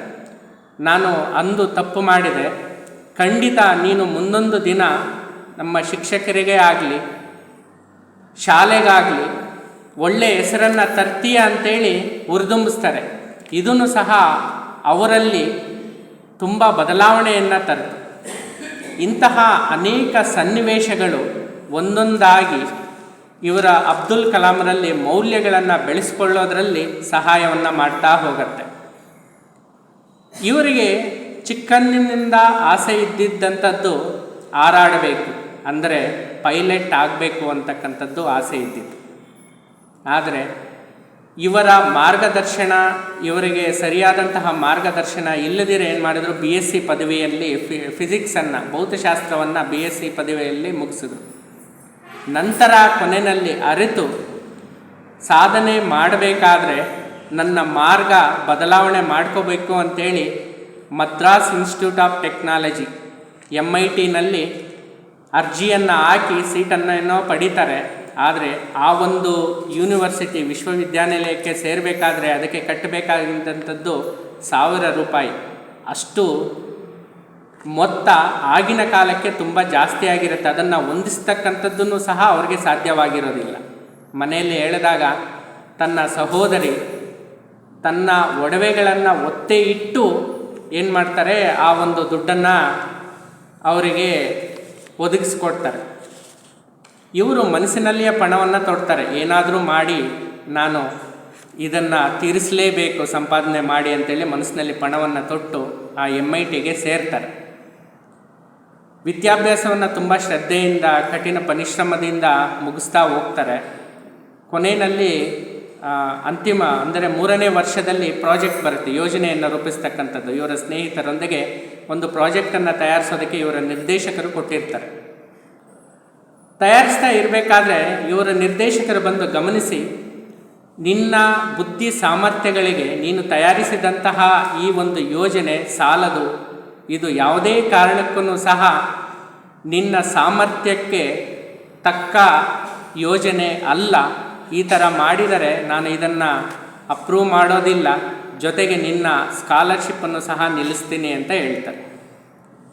ನಾನು ಅಂದು ತಪ್ಪು ಮಾಡಿದೆ. ಖಂಡಿತ ನೀನು ಮುಂದೊಂದು ದಿನ ನಮ್ಮ ಶಿಕ್ಷಕರಿಗೆ ಆಗಲಿ, ಶಾಲೆಗಾಗಲಿ ಒಳ್ಳೆಯ ಹೆಸರನ್ನು ತರ್ತೀಯ ಅಂತೇಳಿ ಹುರಿದುಂಬಿಸ್ತಾರೆ. ಇದನ್ನು ಸಹ ಅವರಲ್ಲಿ ತುಂಬ ಬದಲಾವಣೆಯನ್ನು ತರುತ್ತೆ. ಇಂತಹ ಅನೇಕ ಸನ್ನಿವೇಶಗಳು ಒಂದೊಂದಾಗಿ ಇವರ ಅಬ್ದುಲ್ ಕಲಾಂರಲ್ಲಿ ಮೌಲ್ಯಗಳನ್ನು ಬೆಳೆಸ್ಕೊಳ್ಳೋದ್ರಲ್ಲಿ ಸಹಾಯವನ್ನು ಮಾಡ್ತಾ ಹೋಗುತ್ತೆ. ಇವರಿಗೆ ಚಿಕ್ಕಂದಿನಿಂದ ಆಸೆ ಇದ್ದಿದ್ದಂಥದ್ದು ಹಾರಾಡಬೇಕು, ಅಂದರೆ ಪೈಲಟ್ ಆಗಬೇಕು ಅಂತಕ್ಕಂಥದ್ದು ಆಸೆ ಇದ್ದಿತ್ತು. ಆದರೆ ಇವರ ಮಾರ್ಗದರ್ಶನ, ಇವರಿಗೆ ಸರಿಯಾದಂತಹ ಮಾರ್ಗದರ್ಶನ ಇಲ್ಲದಿರ ಏನು ಮಾಡಿದ್ರು? ಬಿ ಎಸ್ ಸಿ ಪದವಿಯಲ್ಲಿ ಫಿ ಫಿಸಿಕ್ಸನ್ನು ಭೌತಶಾಸ್ತ್ರವನ್ನು ಬಿ ಎಸ್ ಸಿ ಪದವಿಯಲ್ಲಿ ಮುಗಿಸಿದರು. ನಂತರ ಕೊನೆಯಲ್ಲಿ ಅರಿತು, ಸಾಧನೆ ಮಾಡಬೇಕಾದ್ರೆ ನನ್ನ ಮಾರ್ಗ ಬದಲಾವಣೆ ಮಾಡ್ಕೋಬೇಕು ಅಂತೇಳಿ Madras institute of technology M I ಟಿನಲ್ಲಿ ಅರ್ಜಿಯನ್ನು ಹಾಕಿ, ಸೀಟನ್ನು ಏನೋ ಪಡೀತಾರೆ. ಆದರೆ ಆ ಒಂದು ಯೂನಿವರ್ಸಿಟಿ ವಿಶ್ವವಿದ್ಯಾನಿಲಯಕ್ಕೆ ಸೇರಬೇಕಾದ್ರೆ ಅದಕ್ಕೆ ಕಟ್ಟಬೇಕಾಗಿದ್ದಂಥದ್ದು ಸಾವಿರ ರೂಪಾಯಿ. ಅಷ್ಟು ಮೊತ್ತ ಆಗಿನ ಕಾಲಕ್ಕೆ ತುಂಬ ಜಾಸ್ತಿ ಆಗಿರುತ್ತೆ. ಅದನ್ನು ಹೊಂದಿಸ್ತಕ್ಕಂಥದ್ದನ್ನು ಸಹ ಅವರಿಗೆ ಸಾಧ್ಯವಾಗಿರೋದಿಲ್ಲ. ಮನೆಯಲ್ಲಿ ಹೇಳಿದಾಗ ತನ್ನ ಸಹೋದರಿ ತನ್ನ ಒಡವೆಗಳನ್ನು ಒತ್ತೆ ಇಟ್ಟು ಏನು ಮಾಡ್ತಾರೆ? ಆ ಒಂದು ದುಡ್ಡನ್ನು ಅವರಿಗೆ ಒದಗಿಸ್ಕೊಡ್ತಾರೆ. ಇವರು ಮನಸ್ಸಿನಲ್ಲಿಯೇ ಪಣವನ್ನು ತೊಡ್ತಾರೆ. ಏನಾದರೂ ಮಾಡಿ ನಾನು ಇದನ್ನು ತೀರಿಸಲೇಬೇಕು, ಸಂಪಾದನೆ ಮಾಡಿ ಅಂತೇಳಿ ಮನಸ್ಸಿನಲ್ಲಿ ಪಣವನ್ನು ತೊಟ್ಟು ಆ ಎಂ ಐ ಟಿಗೆ ಸೇರ್ತಾರೆ. ವಿದ್ಯಾಭ್ಯಾಸವನ್ನು ತುಂಬ ಶ್ರದ್ಧೆಯಿಂದ, ಕಠಿಣ ಪರಿಶ್ರಮದಿಂದ ಮುಗಿಸ್ತಾ ಹೋಗ್ತಾರೆ. ಕೊನೆಯಲ್ಲಿ ಅಂತಿಮ, ಅಂದರೆ ಮೂರನೇ ವರ್ಷದಲ್ಲಿ ಪ್ರಾಜೆಕ್ಟ್ ಬರುತ್ತೆ. ಯೋಜನೆಯನ್ನು ರೂಪಿಸ್ತಕ್ಕಂಥದ್ದು. ಇವರ ಸ್ನೇಹಿತರೊಂದಿಗೆ ಒಂದು ಪ್ರಾಜೆಕ್ಟನ್ನು ತಯಾರಿಸೋದಕ್ಕೆ ಇವರ ನಿರ್ದೇಶಕರು ಕೊಟ್ಟಿರ್ತಾರೆ. ತಯಾರಿಸ್ತಾ ಇರಬೇಕಾದ್ರೆ ಇವರ ನಿರ್ದೇಶಕರು ಬಂದು ಗಮನಿಸಿ, ನಿನ್ನ ಬುದ್ಧಿ ಸಾಮರ್ಥ್ಯಗಳಿಗೆ ನೀನು ತಯಾರಿಸಿದಂತಹ ಈ ಒಂದು ಯೋಜನೆ ಸಾಲದು. ಇದು ಯಾವುದೇ ಕಾರಣಕ್ಕೂ ಸಹ ನಿನ್ನ ಸಾಮರ್ಥ್ಯಕ್ಕೆ ತಕ್ಕ ಯೋಜನೆ ಅಲ್ಲ. ಈ ಥರ ಮಾಡಿದರೆ ನಾನು ಇದನ್ನು ಅಪ್ರೂವ್ ಮಾಡೋದಿಲ್ಲ. ಜೊತೆಗೆ ನಿನ್ನ ಸ್ಕಾಲರ್ಶಿಪ್ಪನ್ನು ಸಹ ನಿಲ್ಲಿಸ್ತೀನಿ ಅಂತ ಹೇಳ್ತಾರೆ.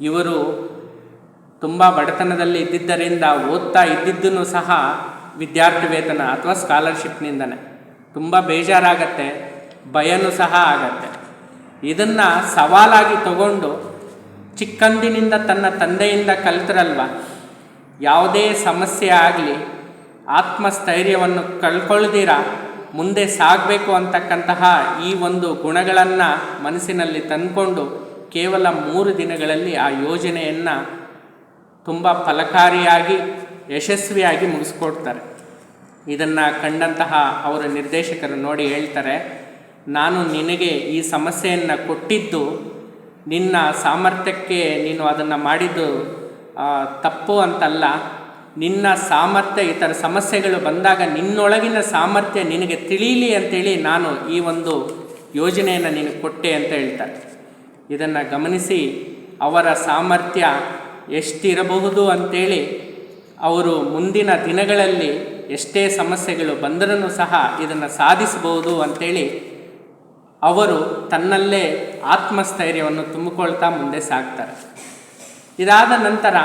ಇವರು ತುಂಬ ಬಡತನದಲ್ಲಿ ಇದ್ದಿದ್ದರಿಂದ ಓದ್ತಾ ಇದ್ದಿದ್ದನ್ನು ಸಹ ವಿದ್ಯಾರ್ಥಿ ವೇತನ ಅಥವಾ ಸ್ಕಾಲರ್ಶಿಪ್ನಿಂದನೇ. ತುಂಬ ಬೇಜಾರಾಗತ್ತೆ, ಭಯನೂ ಸಹ ಆಗತ್ತೆ. ಇದನ್ನು ಸವಾಲಾಗಿ ತಗೊಂಡು ಚಿಕ್ಕಂದಿನಿಂದ ತನ್ನ ತಂದೆಯಿಂದ ಕಲಿತರಲ್ವ? ಯಾವುದೇ ಸಮಸ್ಯೆ ಆಗಲಿ, ಆತ್ಮಸ್ಥೈರ್ಯವನ್ನು ಕಳ್ಕೊಳ್ದಿರ, ಮುಂದೆ ಸಾಗಬೇಕು ಅಂತಕ್ಕಂತಹ ಈ ಒಂದು ಗುಣಗಳನ್ನು ಮನಸ್ಸಿನಲ್ಲಿ ತಂದುಕೊಂಡು ಕೇವಲ ಮೂರು ದಿನಗಳಲ್ಲಿ ಆ ಯೋಜನೆಯನ್ನು ತುಂಬ ಫಲಕಾರಿಯಾಗಿ, ಯಶಸ್ವಿಯಾಗಿ ಮುಗಿಸ್ಕೊಡ್ತಾರೆ. ಇದನ್ನು ಕಂಡಂತಹ ಅವರ ನಿರ್ದೇಶಕರು ನೋಡಿ ಹೇಳ್ತಾರೆ, ನಾನು ನಿನಗೆ ಈ ಸಮಸ್ಯೆಯನ್ನು ಕೊಟ್ಟಿದ್ದು, ನಿನ್ನ ಸಾಮರ್ಥ್ಯಕ್ಕೆ ನೀನು ಅದನ್ನು ಮಾಡಿದ್ದು ತಪ್ಪು ಅಂತಲ್ಲ. ನಿನ್ನ ಸಾಮರ್ಥ್ಯ ಈ ಥರ ಸಮಸ್ಯೆಗಳು ಬಂದಾಗ ನಿನ್ನೊಳಗಿನ ಸಾಮರ್ಥ್ಯ ನಿನಗೆ ತಿಳಿಯಲಿ ಅಂತೇಳಿ ನಾನು ಈ ಒಂದು ಯೋಜನೆಯನ್ನು ನಿನಗೆ ಕೊಟ್ಟೆ ಅಂತ ಹೇಳ್ತಾರೆ. ಇದನ್ನು ಗಮನಿಸಿ ಅವರ ಸಾಮರ್ಥ್ಯ ಎಷ್ಟಿರಬಹುದು ಅಂತೇಳಿ ಅವರು ಮುಂದಿನ ದಿನಗಳಲ್ಲಿ ಎಷ್ಟೇ ಸಮಸ್ಯೆಗಳು ಬಂದರೂ ಸಹ ಇದನ್ನು ಸಾಧಿಸಬಹುದು ಅಂತೇಳಿ ಅವರು ತನ್ನಲ್ಲೇ ಆತ್ಮಸ್ಥೈರ್ಯವನ್ನು ತುಂಬಿಕೊಳ್ತಾ ಮುಂದೆ ಸಾಗ್ತಾರೆ. ಇದಾದ ನಂತರ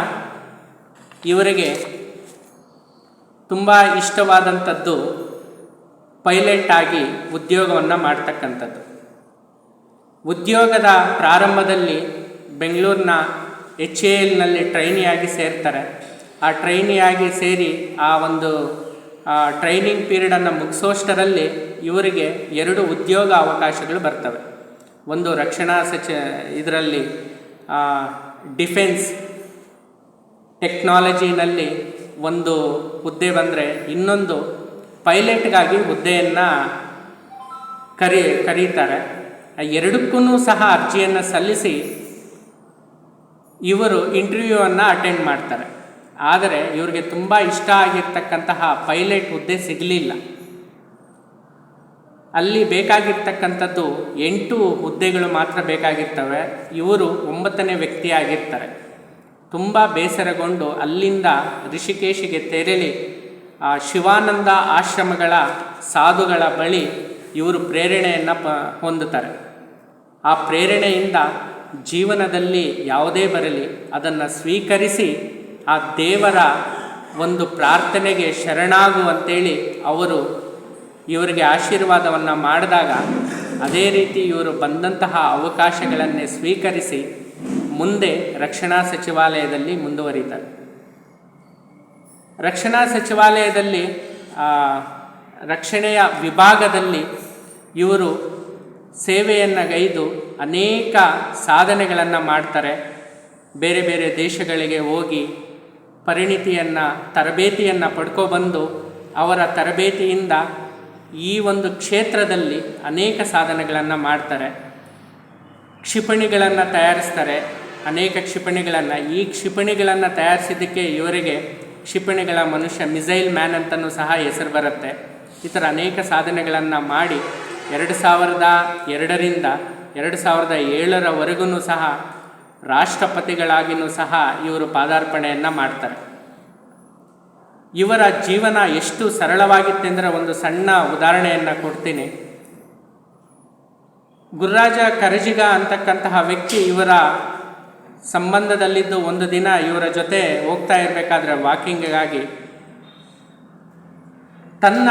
ಇವರಿಗೆ ತುಂಬ ಇಷ್ಟವಾದಂಥದ್ದು ಪೈಲಟ್ ಆಗಿ ಉದ್ಯೋಗವನ್ನು ಮಾಡ್ತಕ್ಕಂಥದ್ದು. ಉದ್ಯೋಗದ ಪ್ರಾರಂಭದಲ್ಲಿ ಬೆಂಗಳೂರಿನ ಎಚ್ ಎ ಎಲ್ನಲ್ಲಿ ಟ್ರೈನಿಯಾಗಿ ಸೇರ್ತಾರೆ. ಆ ಟ್ರೈನಿಯಾಗಿ ಸೇರಿ ಆ ಒಂದು ಟ್ರೈನಿಂಗ್ ಪೀರಿಯಡನ್ನು ಮುಗಿಸೋಷ್ಟರಲ್ಲಿ ಇವರಿಗೆ ಎರಡು ಉದ್ಯೋಗ ಅವಕಾಶಗಳು ಬರ್ತವೆ. ಒಂದು ರಕ್ಷಣಾ ಸಚ, ಇದರಲ್ಲಿ ಡಿಫೆನ್ಸ್ ಟೆಕ್ನಾಲಜಿನಲ್ಲಿ ಒಂದು ಹುದ್ದೆ ಬಂದರೆ ಇನ್ನೊಂದು ಪೈಲಟ್ಗಾಗಿ ಹುದ್ದೆಯನ್ನು ಕರಿ, ಕರೀತಾರೆ. ಎರಡಕ್ಕೂ ಸಹ ಅರ್ಜಿಯನ್ನು ಸಲ್ಲಿಸಿ ಇವರು ಇಂಟರ್ವ್ಯೂವನ್ನು ಅಟೆಂಡ್ ಮಾಡ್ತಾರೆ. ಆದರೆ ಇವರಿಗೆ ತುಂಬ ಇಷ್ಟ ಆಗಿರ್ತಕ್ಕಂತಹ ಪೈಲಟ್ ಹುದ್ದೆ ಸಿಗಲಿಲ್ಲ. ಅಲ್ಲಿ ಬೇಕಾಗಿರ್ತಕ್ಕಂಥದ್ದು ಎಂಟು ಹುದ್ದೆಗಳು ಮಾತ್ರ ಬೇಕಾಗಿರ್ತವೆ. ಇವರು ಒಂಬತ್ತನೇ ವ್ಯಕ್ತಿ ಆಗಿರ್ತಾರೆ ತುಂಬ ಬೇಸರಗೊಂಡು ಅಲ್ಲಿಂದ ಋಷಿಕೇಶಿಗೆ ತೆರಳಿ, ಆ ಶಿವಾನಂದ ಆಶ್ರಮಗಳ ಸಾಧುಗಳ ಬಳಿ ಇವರು ಪ್ರೇರಣೆಯನ್ನು ಪ ಹೊಂದುತ್ತಾರೆ. ಆ ಪ್ರೇರಣೆಯಿಂದ ಜೀವನದಲ್ಲಿ ಯಾವುದೇ ಬರಲಿ, ಅದನ್ನು ಸ್ವೀಕರಿಸಿ ಆ ದೇವರ ಒಂದು ಪ್ರಾರ್ಥನೆಗೆ ಶರಣಾಗುವಂತೇಳಿ ಅವರು ಇವರಿಗೆ ಆಶೀರ್ವಾದವನ್ನು ಮಾಡಿದಾಗ ಅದೇ ರೀತಿ ಇವರು ಬಂದಂತಹ ಅವಕಾಶಗಳನ್ನೇ ಸ್ವೀಕರಿಸಿ ಮುಂದೆ ರಕ್ಷಣಾ ಸಚಿವಾಲಯದಲ್ಲಿ ಮುಂದುವರಿತಾರೆ. ರಕ್ಷಣಾ ಸಚಿವಾಲಯದಲ್ಲಿ ರಕ್ಷಣೆಯ ವಿಭಾಗದಲ್ಲಿ ಇವರು ಸೇವೆಯನ್ನು ಗೈದು ಅನೇಕ ಸಾಧನೆಗಳನ್ನು ಮಾಡ್ತಾರೆ. ಬೇರೆ ಬೇರೆ ದೇಶಗಳಿಗೆ ಹೋಗಿ ಪರಿಣಿತಿಯನ್ನು, ತರಬೇತಿಯನ್ನು ಪಡ್ಕೊಬಂದು ಅವರ ತರಬೇತಿಯಿಂದ ಈ ಒಂದು ಕ್ಷೇತ್ರದಲ್ಲಿ ಅನೇಕ ಸಾಧನೆಗಳನ್ನು ಮಾಡ್ತಾರೆ. ಕ್ಷಿಪಣಿಗಳನ್ನು ತಯಾರಿಸ್ತಾರೆ. ಅನೇಕ ಕ್ಷಿಪಣಿಗಳನ್ನು, ಈ ಕ್ಷಿಪಣಿಗಳನ್ನು ತಯಾರಿಸಿದ್ದಕ್ಕೆ ಇವರಿಗೆ ಕ್ಷಿಪಣಿಗಳ ಮನುಷ್ಯ ಮಿಸೈಲ್ ಮ್ಯಾನ್ ಅಂತಲೂ ಸಹ ಹೆಸರು ಬರುತ್ತೆ. ಈ ಥರ ಅನೇಕ ಸಾಧನೆಗಳನ್ನು ಮಾಡಿ ಎರಡು ಸಾವಿರದ ಎರಡರಿಂದ ಎರಡು ಸಾವಿರದ ಏಳರವರೆಗೂ ಸಹ ರಾಷ್ಟ್ರಪತಿಗಳಾಗಿಯೂ ಸಹ ಇವರು ಪಾದಾರ್ಪಣೆಯನ್ನು ಮಾಡ್ತಾರೆ. ಇವರ ಜೀವನ ಎಷ್ಟು ಸರಳವಾಗಿತ್ತೆಂದರೆ ಒಂದು ಸಣ್ಣ ಉದಾಹರಣೆಯನ್ನು ಕೊಡ್ತೀನಿ. ಗುರುರಾಜ ಕರಜಿಗ ಅಂತಕ್ಕಂತಹ ವ್ಯಕ್ತಿ ಇವರ ಸಂಬಂಧದಲ್ಲಿದ್ದು ಒಂದು ದಿನ ಇವರ ಜೊತೆ ಹೋಗ್ತಾ ಇರಬೇಕಾದ್ರೆ ವಾಕಿಂಗಿಗಾಗಿ ತನ್ನ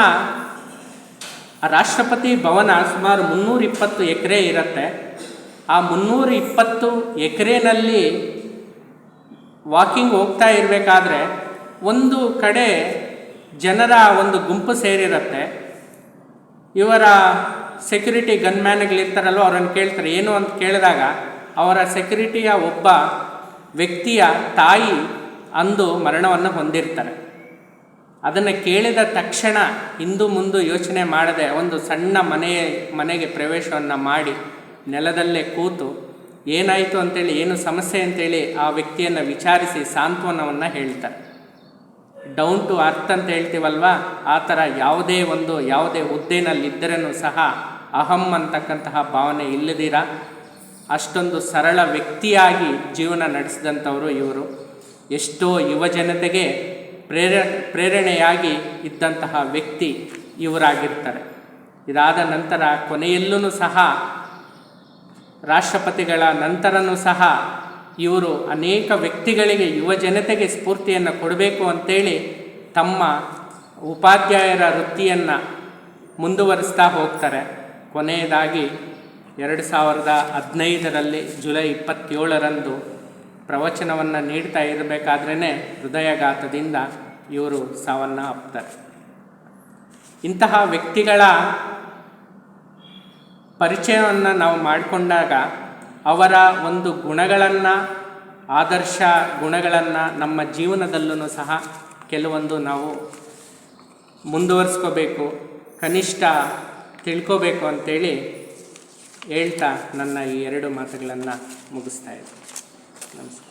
ರಾಷ್ಟ್ರಪತಿ ಭವನ ಸುಮಾರು ಮುನ್ನೂರ ಇಪ್ಪತ್ತು ಎಕರೆ ಇರುತ್ತೆ. ಆ ಮುನ್ನೂರ ಇಪ್ಪತ್ತು ಎಕರೆನಲ್ಲಿ ವಾಕಿಂಗ್ ಹೋಗ್ತಾ ಇರಬೇಕಾದ್ರೆ ಒಂದು ಕಡೆ ಜನರ ಒಂದು ಗುಂಪು ಸೇರಿರುತ್ತೆ. ಇವರ ಸೆಕ್ಯೂರಿಟಿ ಗನ್ಮ್ಯಾನ್ಗಳಿರ್ತಾರಲ್ಲೋ ಅವ್ರನ್ನ ಕೇಳ್ತಾರೆ. ಏನು ಅಂತ ಕೇಳಿದಾಗ ಅವರ ಸೆಕ್ಯೂರಿಟಿಯ ಒಬ್ಬ ವ್ಯಕ್ತಿಯ ತಾಯಿ ಅಂದು ಮರಣವನ್ನು ಹೊಂದಿರ್ತಾರೆ. ಅದನ್ನು ಕೇಳಿದ ತಕ್ಷಣ ಹಿಂದು ಮುಂದು ಯೋಚನೆ ಮಾಡದೆ ಒಂದು ಸಣ್ಣ ಮನೆ ಮನೆಗೆ ಪ್ರವೇಶವನ್ನು ಮಾಡಿ ನೆಲದಲ್ಲೇ ಕೂತು ಏನಾಯಿತು ಅಂತೇಳಿ, ಏನು ಸಮಸ್ಯೆ ಅಂತೇಳಿ ಆ ವ್ಯಕ್ತಿಯನ್ನು ವಿಚಾರಿಸಿ ಸಾಂತ್ವನವನ್ನು ಹೇಳ್ತಾರೆ. ಡೌನ್ ಟು ಅರ್ತ್ ಅಂತ ಹೇಳ್ತೀವಲ್ವಾ? ಆ ಥರ ಯಾವುದೇ ಒಂದು, ಯಾವುದೇ ಹುದ್ದೆನಲ್ಲಿದ್ದರೂ ಸಹ ಅಹಂ ಅಂತಕ್ಕಂತಹ ಭಾವನೆ ಇಲ್ಲದಿರ? ಅಷ್ಟೊಂದು ಸರಳ ವ್ಯಕ್ತಿಯಾಗಿ ಜೀವನ ನಡೆಸಿದಂಥವರು ಇವರು. ಎಷ್ಟೋ ಯುವ ಜನತೆಗೆ ಪ್ರೇರ, ಪ್ರೇರಣೆಯಾಗಿ ಇದ್ದಂತಹ ವ್ಯಕ್ತಿ ಇವರಾಗಿರ್ತಾರೆ. ಇದಾದ ನಂತರ ಕೊನೆಯಲ್ಲೂ ಸಹ ರಾಷ್ಟ್ರಪತಿಗಳ ನಂತರನೂ ಸಹ ಇವರು ಅನೇಕ ವ್ಯಕ್ತಿಗಳಿಗೆ ಯುವ ಜನತೆಗೆ ಸ್ಫೂರ್ತಿಯನ್ನು ಕೊಡಬೇಕು ಅಂತೇಳಿ ತಮ್ಮ ಉಪಾಧ್ಯಾಯರ ವೃತ್ತಿಯನ್ನು ಮುಂದುವರಿಸ್ತಾ ಹೋಗ್ತಾರೆ. ಕೊನೆಯದಾಗಿ ಎರಡು ಸಾವಿರದ ಹದಿನೈದರಲ್ಲಿ ಜುಲೈ ಇಪ್ಪತ್ತೇಳರಂದು ಪ್ರವಚನವನ್ನು ನೀಡ್ತಾ ಇರಬೇಕಾದ್ರೇ ಹೃದಯಘಾತದಿಂದ ಇವರು ಸಾವನ್ನು ಅಪ್ತಾರೆ ಇಂತಹ ವ್ಯಕ್ತಿಗಳ ಪರಿಚಯವನ್ನು ನಾವು ಮಾಡಿಕೊಂಡಾಗ ಅವರ ಒಂದು ಗುಣಗಳನ್ನು, ಆದರ್ಶ ಗುಣಗಳನ್ನು ನಮ್ಮ ಜೀವನದಲ್ಲೂ ಸಹ ಕೆಲವೊಂದು ನಾವು ಮುಂದುವರಿಸ್ಕೋಬೇಕು, ಕನಿಷ್ಠ ತಿಳ್ಕೋಬೇಕು ಅಂತೇಳಿ ಹೇಳ್ತಾ ನನ್ನ ಈ ಎರಡು ಮಾತುಗಳನ್ನು ಮುಗಿಸ್ತಾ ಇದ್ದೀನಿ. ನಮಸ್ಕಾರ.